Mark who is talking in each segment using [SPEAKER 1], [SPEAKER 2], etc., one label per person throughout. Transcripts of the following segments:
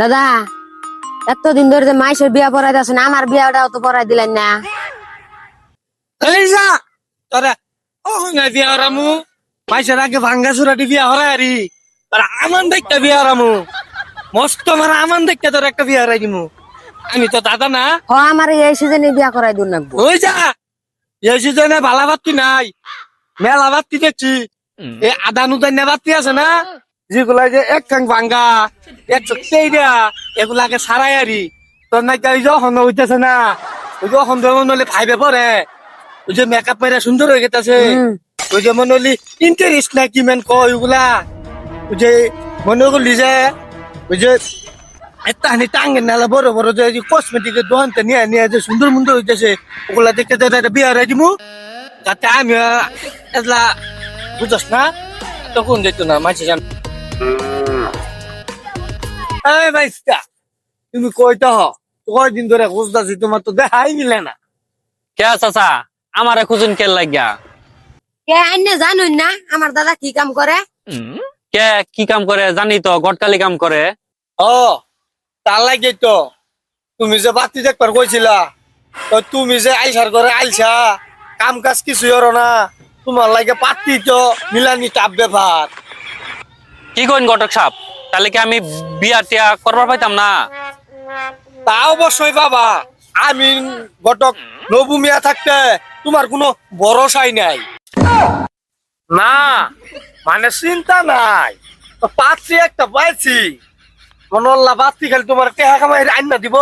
[SPEAKER 1] দাদা এতদিন ধরে যে মাইসের বিয়া পড়াই আছে না আমার বিয়াটাও তো পড়াই দিলেন না।
[SPEAKER 2] এই যা তোরা ও না বিয়া হরামু। মাইসের আগে ভাঙ্গা সুরাটি বিয়া হরাই আরি তোরা আমান দেখতে বিয়া হরামু। মস্ত মারা আমান দেখতে তোর একটা বিয়া হরাই দিমু। আমি তো দাদা না।
[SPEAKER 1] হ আমার এই সিজনে বিয়া করাই দূর নাকবো
[SPEAKER 2] ওই যা এই সিজনে ভালা বাত্তি নাই। মেলা বাত্তি দেখছি। এই আদা নুদান বাত্তি আছে না? যেগুলা যে এক কাং ভাঙ্গা এক চোখা এগুলাকে সারাই আরি তোর নাকি ওই যখন হইতেছে না ওই যখন হলে ফাইভে পরে। ওই যে মেকআপ মেরে সুন্দর হয়ে গেছে ওই যে মনে হলি ইন্টারেস্ট না কি মেন কয় ওইগুলা ওই যে মনে করলি যে ওই যে একটা হানি টাঙ্গে নালা বড় বড় যে কসমেটিকের দোকানতে নিয়ে নিয়ে যে সুন্দর মুন্দর হইতেছে ওগুলা দেখতে দেখতে বিয়া রাই দিমু যাতে আমি এগুলা বুঝস না তখন যেত না মাঝে জান। এই ভাইস্তা তুমি কইতে হ? কয়দিন ধরে খুঁজতাছি তোমার তো দেখাই মিলে না।
[SPEAKER 3] কে চাচা আমারে খুঁজুন কে লাগিয়া।
[SPEAKER 1] কে আইনে জানুন না আমার দাদা কি কাম করে?
[SPEAKER 3] কে কি কাম করে জানি তো গটকালি কাম করে।
[SPEAKER 2] ও তার লাগে তো তুমি যে বাতি দেখবার কইছিলা তো তুমি যে আইসার করে আইসা কাম কাজ কিছু হরো না তোমার লাগে পাতি তো মিলানি টাপ ব্যাপার।
[SPEAKER 3] কি কইন গটক সাপ তাহলে কি আমি বিয়া টিয়া করবার পাইতাম না?
[SPEAKER 2] তা অবশ্যই বাবা আমি ঘটক নবু মিয়া থাকতে তোমার কোনো ভরসাই নাই। না মানে চিন্তা নাই। পাচ্ছি একটা পাইছি। মনল্লা বাতি খালি তোমার টেহা কামাই আইনা দিব।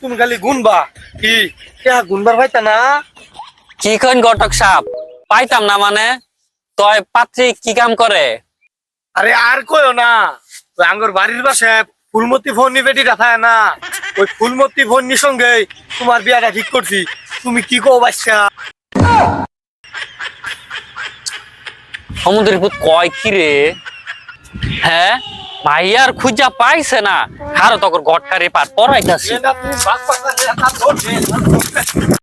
[SPEAKER 2] তুমি খালি গুনবা। কি টেহা গুনবার পাইতা না?
[SPEAKER 3] কি কইন গটক সাপ পাইতাম না মানে? তয় পাত্রী কি কাম করে?
[SPEAKER 2] আরে আর কইও না। ওই আঙ্গর বাড়ির পাশে ফুলমতি ফোন বেটি রাখায় না। ওই ফুলমতি ফোননির সঙ্গে তোমার বিয়াটা ঠিক করছি। তুমি কি কো বাচ্চা?
[SPEAKER 3] সমুদ্রের পুত কয় কি রে? হ্যাঁ? ভাইয়ার খুঁজা পাইছে না। হারো তখন গটকারে পার পরাইতাছি।